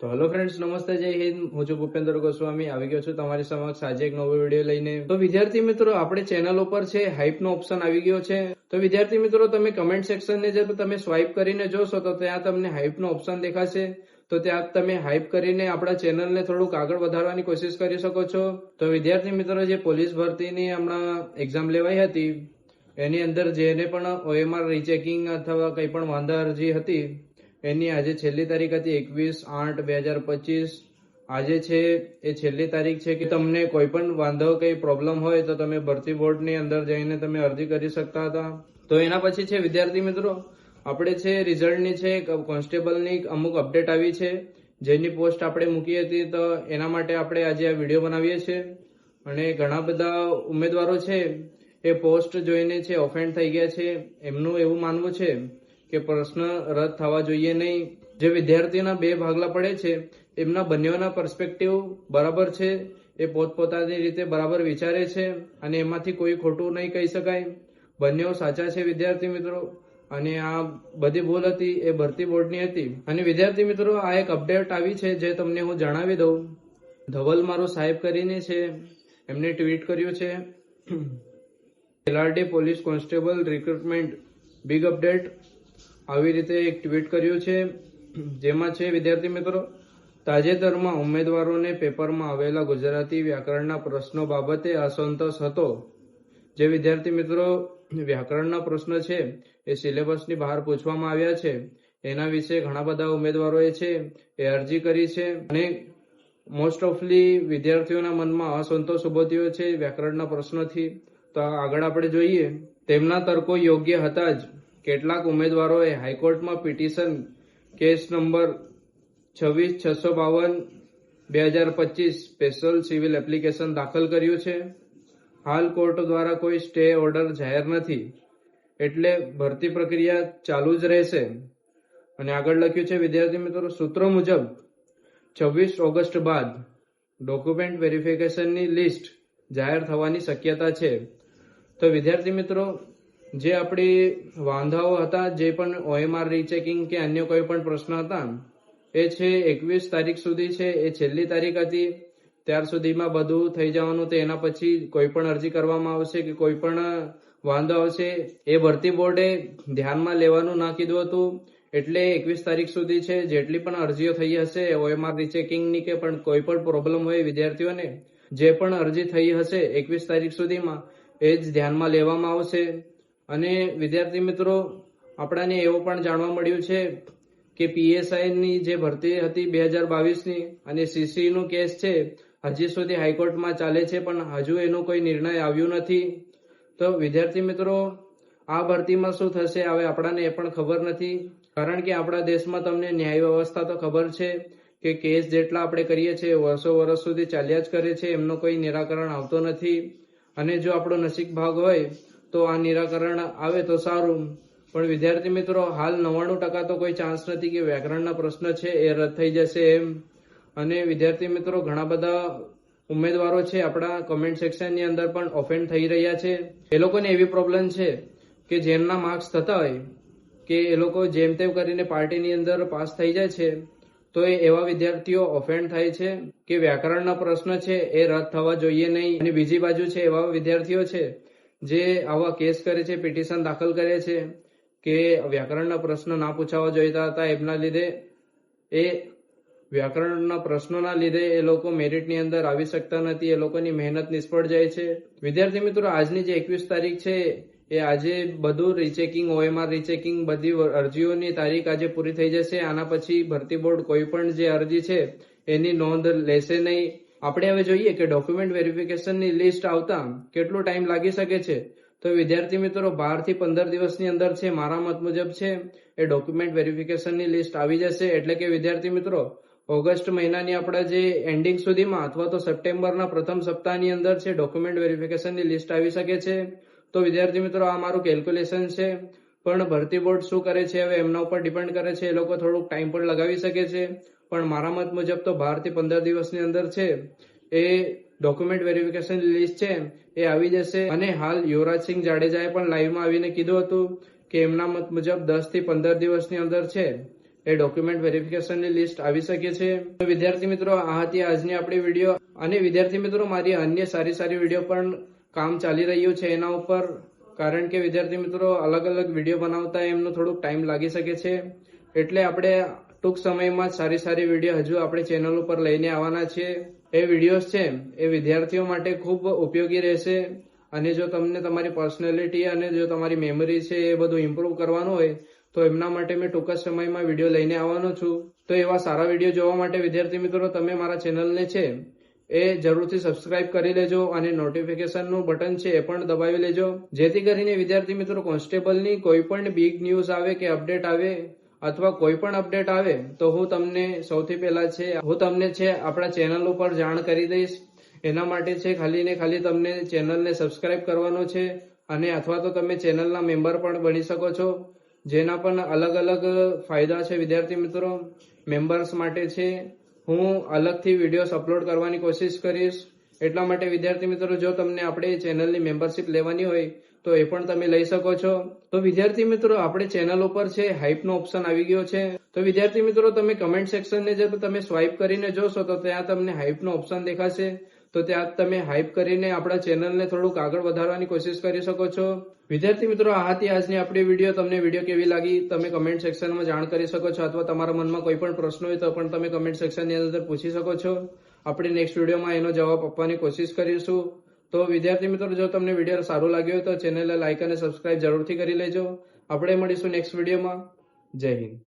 તો hello friends નમસ્તે, જય હિન્દ. હું છું ભૂપેન્દ્ર ગોસ્વામી. આવી ગયો છું તમારી સમક્ષ. આજે એક નવો વીડિયો લઈને. તો વિદ્યાર્થી મિત્રો, આપણે ચેનલ ઉપર છે હાઇપ નો ઓપ્શન આવી ગયો છે. તો વિદ્યાર્થી મિત્રો, તમે કમેન્ટ સેક્શન ને જે તમે સ્વાઇપ કરીને જોશો, તો ત્યાં તમને હાઇપ નો ઓપ્શન દેખાશે. તો ત્યાં તમે હાઇપ કરીને આપણા ચેનલને થોડુંક આગળ વધારવાની કોશિશ કરી શકો છો. તો વિદ્યાર્થી મિત્રો, જે પોલીસ ભરતીની હમણાં એક્ઝામ લેવાઈ હતી, એની અંદર જેને પણ ઓએમઆર રીચેકિંગ અથવા કંઈ પણ વાંધા અરજી હતી એની આજે છેલ્લી તારીખ હતી એકવીસ આઠ બે હજાર પચીસ. આજે છે, એ છેલ્લી તારીખ છે કે તમને કોઈ પણ વાંધો, કઈ પ્રોબ્લેમ હોય તો તમે ભરતી બોર્ડની અંદર જઈને તમે અરજી કરી શકતા હતા. તો એના પછી છે, વિદ્યાર્થી મિત્રો, આપણે છે, રિઝલ્ટની છે કોન્સ્ટેબલની અમુક અપડેટ આવી છે, જેની પોસ્ટ આપણે મૂકી હતી. તો એના માટે આપણે આજે આ વીડિયો બનાવીએ છીએ. અને ઘણા બધા ઉમેદવારો છે, એ પોસ્ટ જોઈને છે ઓફેન્ડ થઈ ગયા છે. એમનું એવું માનવું છે કે પ્રશ્ન રદ થવા જોઈએ નહીં. જે વિદ્યાર્થીઓના બે ભાગલા પડે છે, એમના બંનેઓના પર્સપેક્ટિવ બરાબર છે, એ પોતપોતાની રીતે બરાબર વિચારે છે અને એમાંથી કોઈ ખોટું નહીં કહી શકાય. બંનેઓ સાચા છે વિદ્યાર્થી મિત્રો. અને આ બધી ભૂલ હતી, એ ભરતી બોર્ડની હતી. અને વિદ્યાર્થી મિત્રો, આ એક અપડેટ આવી છે જે તમને હું જણાવી દઉં. ધવલ મારો સાહેબ કરીને છે. એમને ટ્વીટ કર્યું છે. LRD police constable recruitment. Big update આવી રીતે એક ટ્વીટ કર્યું છે, જેમાં છે, વિદ્યાર્થી મિત્રો, તાજેતરમાં ઉમેદવારોને પેપરમાં આવેલા ગુજરાતી વ્યાકરણના પ્રશ્નો બાબતે અસંતોષ હતો. જે વિદ્યાર્થી મિત્રો, વ્યાકરણના પ્રશ્ન છે, એ સિલેબસની બહાર પૂછવામાં આવ્યા છે. એના વિશે ઘણા બધા ઉમેદવારોએ છે, એ અરજી કરી છે અને મોસ્ટ ઓફલી વિદ્યાર્થીઓના મનમાં અસંતોષ ઊભો થયો છે વ્યાકરણના પ્રશ્નોથી. તો આગળ આપણે જોઈએ, તેમના તર્કો યોગ્ય હતા જ. કેટલાક ઉમેદવારોએ હાઈકોર્ટમાં પિટિશન કેસ નંબર છવ્વીસ, છસો બાવન, બે હજાર પચીસ સ્પેશિયલ સિવિલ એપ્લિકેશન દાખલ કર્યું છે. હાલ કોર્ટ દ્વારા કોઈ સ્ટે ઓર્ડર જાહેર નથી, એટલે ભરતી પ્રક્રિયા ચાલુ જ રહેશે. અને આગળ લખ્યું છે, વિદ્યાર્થી મિત્રો, સૂત્રો મુજબ છવ્વીસ ઓગસ્ટ બાદ ડોક્યુમેન્ટ વેરિફિકેશનની લિસ્ટ જાહેર થવાની શક્યતા છે. તો વિદ્યાર્થી મિત્રો જે આપણી વાંધાઓ હતા, જે પણ ઓએમઆર રીચેકિંગ કે અન્ય કોઈ પણ પ્રશ્ન હતા, એ છે એકવીસ તારીખ સુધી છે, એ છેલ્લી તારીખ હતી, ત્યાર સુધીમાં બધું થઈ જવાનું તો એના પછી કોઈ પણ અરજી કરવામાં આવશે કે કોઈ પણ વાંધો આવશે, એ ભરતી બોર્ડે ધ્યાનમાં લેવાનું ના કીધું હતું, એટલે એકવીસ તારીખ સુધી છે, જેટલી પણ અરજીઓ થઈ હશે ઓએમઆર રીચેકિંગની કે પણ કોઈ પણ પ્રોબ્લેમ હોય વિદ્યાર્થીઓને, જે પણ અરજી થઈ હશે એકવીસ તારીખ સુધીમાં, એ જ ધ્યાનમાં લેવામાં આવશે. અને વિદ્યાર્થી મિત્રો, આપણાને એવું પણ જાણવા મળ્યું છે કે પીએસઆઈની જે ભરતી હતી બે હજાર બાવીસની અને સીસીનો કેસ છે, હજી સુધી હાઈકોર્ટમાં ચાલે છે, પણ હજુ એનો કોઈ નિર્ણય આવ્યો નથી. તો વિદ્યાર્થી મિત્રો, આ ભરતીમાં શું થશે હવે આપણાને એ પણ ખબર નથી. કારણ કે આપણા દેશમાં તમને ન્યાય વ્યવસ્થા તો ખબર છે કે કેસ જેટલા આપણે કરીએ છીએ, વર્ષો વર્ષ સુધી ચાલ્યા જ કરે છે, એમનો કોઈ નિરાકરણ આવતો નથી. અને જો આપણો નસીબ ભાગ હોય તો આ નિરાકરણ આવે તો સારું. પણ વિદ્યાર્થી મિત્રો, હાલ નવ્વાણું ટકા તો કોઈ ચાન્સ નથી કે વ્યાકરણના પ્રશ્ન છે એ રદ થઈ જશે એમ. અને વિદ્યાર્થી મિત્રો, ઘણા બધા ઉમેદવારો છે આપણા કમેન્ટ સેક્શનની અંદર પણ ઓફેન્ડ થઈ રહ્યા છે. એ લોકોને એવી પ્રોબ્લેમ છે કે જેમના માર્ક્સ થતા હોય, કે એ લોકો જેમ તેમ કરીને પાર્ટીની અંદર પાસ થઈ જાય છે, તો એ એવા વિદ્યાર્થીઓ ઓફેન્ડ થાય છે કે વ્યાકરણના પ્રશ્ન છે એ રદ થવા જોઈએ નહીં. અને બીજી બાજુ છે એવા વિદ્યાર્થીઓ છે જે આવા કેસ કરે છે, પિટિશન દાખલ કરે છે, કે વ્યાકરણના પ્રશ્ન ના પૂછાવા જોઈતા હતા એમના લીધે, એ વ્યાકરણના પ્રશ્નોના લીધે એ લોકો મેરિટની અંદર આવી શકતા નથી, એ લોકોની મહેનત નિષ્ફળ જાય છે. વિદ્યાર્થી મિત્રો, આજની જે એકવીસ તારીખ છે, એ આજે બધું રીચેકિંગ ઓએમઆર રીચેકિંગ બધી અરજીઓની તારીખ આજે પૂરી થઈ જશે. આના પછી ભરતી બોર્ડ કોઈ પણ જે અરજી છે, એની નોંધ લેશે નહીં. આપણે હવે જોઈએ કે ડોક્યુમેન્ટ વેરિફિકેશનની લિસ્ટ આવતા કેટલો ટાઈમ લાગી શકે છે. તો વિદ્યાર્થી મિત્રો બારથી પંદર દિવસની અંદર છે, મારા મત મુજબ છે, એ ડોક્યુમેન્ટ વેરિફિકેશનની લિસ્ટ આવી જશે. એટલે કે વિદ્યાર્થી મિત્રો, ઓગસ્ટ મહિનાની આપણા જે એન્ડિંગ સુધીમાં અથવા તો સપ્ટેમ્બરના પ્રથમ સપ્તાહની અંદર છે ડોક્યુમેન્ટ વેરિફિકેશનની લિસ્ટ આવી શકે છે. તો વિદ્યાર્થી મિત્રો, આ મારું કેલ્ક્યુલેશન છે. પણ ભરતી બોર્ડ શું કરે છે, હવે એમના ઉપર ડિપેન્ડ કરે છે. એ લોકો થોડુંક ટાઈમ પણ લગાવી શકે છે. પણ મારા મત મુજબ તો બારથી પંદર દિવસની અંદર છે, એ ડોક્યુમેન્ટ વેરિફિકેશન લિસ્ટ છે, એ આવી જશે. અને હાલ યુવરાજસિંહ જાડેજાએ પણ લાઈવમાં આવીને કીધું હતું કે એમના મત મુજબ દસથી પંદર દિવસની અંદર છે, એ ડોક્યુમેન્ટ વેરિફિકેશનની લિસ્ટ આવી શકે છે. વિદ્યાર્થી મિત્રો, આ હતી આજની આપણી વીડિયો અને વિદ્યાર્થી મિત્રો, મારી અન્ય સારી સારી વીડિયો પણ કામ ચાલી રહ્યું છે એના ઉપર. કારણ કે વિદ્યાર્થી મિત્રો, અલગ અલગ વીડિયો બનાવતા એમનો થોડુંક ટાઈમ લાગી શકે છે. એટલે આપણે ટૂંક સમયમાં સારી સારી વીડિયો હજુ આપણે ચેનલ ઉપર લઈને આવવાના છે. એ વિડીયોઝ છે એ વિદ્યાર્થીઓ માટે ખૂબ ઉપયોગી રહેશે. અને જો તમને તમારી પર્સનાલિટી અને જો તમારી મેમરી છે એ બધું ઇમ્પ્રૂવ કરવાનું હોય, તો એમના માટે મેં ટૂંક જ સમયમાં વીડિયો લઈને આવવાનો છું. તો એવા સારા વીડિયો જોવા માટે વિદ્યાર્થી મિત્રો, તમે મારા ચેનલને છે, એ જરૂરથી સબસ્ક્રાઇબ કરી લેજો અને નોટિફિકેશનનું બટન છે એ પણ દબાવી લેજો. જેથી કરીને વિદ્યાર્થી મિત્રો કોન્સ્ટેબલની કોઈ પણ બિગ ન્યૂઝ આવે કે અપડેટ આવે અથવા કોઈ પણ અપડેટ આવે, તો હું તમને સૌથી પહેલા છે, હું તમને છે, આપણા ચેનલ ઉપર જાણ કરી દઈશ. એના માટે છે, ખાલી ને ખાલી તમને ચેનલને સબસ્ક્રાઇબ કરવાનો છે, અને અથવા તો તમે ચેનલના મેમ્બર પણ બની શકો છો. જેના પણ અલગ અલગ ફાયદા છે, વિદ્યાર્થી મિત્રો. મેમ્બર્સ માટે છે, હું અલગથી વિડીયોઝ અપલોડ કરવાની કોશિશ કરીશ. એટલા માટે, વિદ્યાર્થી મિત્રો, જો તમને આપણે ચેનલની મેમ્બરશિપ લેવાની હોય, તો એ પણ તમે લઈ શકો છો. તો વિદ્યાર્થી મિત્રો, આપણે ચેનલ ઉપર છે હાઇપનો ઓપ્શન આવી ગયો છે. તો વિદ્યાર્થી મિત્રો, તમે કમેન્ટ સેક્શનને જે તમે સ્વાઇપ કરીને જોશો, તો ત્યાં તમને હાઇપનો ઓપ્શન દેખાશે. તો ત્યાં તમે હાઇપ કરીને આપણા ચેનલને થોડુંક આગળ વધારવાની કોશિશ કરી શકો છો. વિદ્યાર્થી મિત્રો, આ આજની આપણી વીડિયો. તમને વીડિયો કેવી લાગી, તમે કમેન્ટ સેક્શનમાં જાણ કરી શકો છો, અથવા તમારા મનમાં કોઈ પણ પ્રશ્ન હોય, તો પણ તમે કમેન્ટ સેક્શનની અંદર પૂછી શકો છો. આપણે નેક્સ્ટ વિડીયોમાં એનો જવાબ આપવાની કોશિશ કરીશું. તો વિદ્યાર્થી મિત્રો, જો તમને વીડિયો સારું લાગ્યો તો ચેનલને લાઇક અને સબસ્ક્રાઇબ જરૂરથી કરી લેજો. આપણે મળીશું નેક્સ્ટ વિડીયોમાં. જય હિન્દ.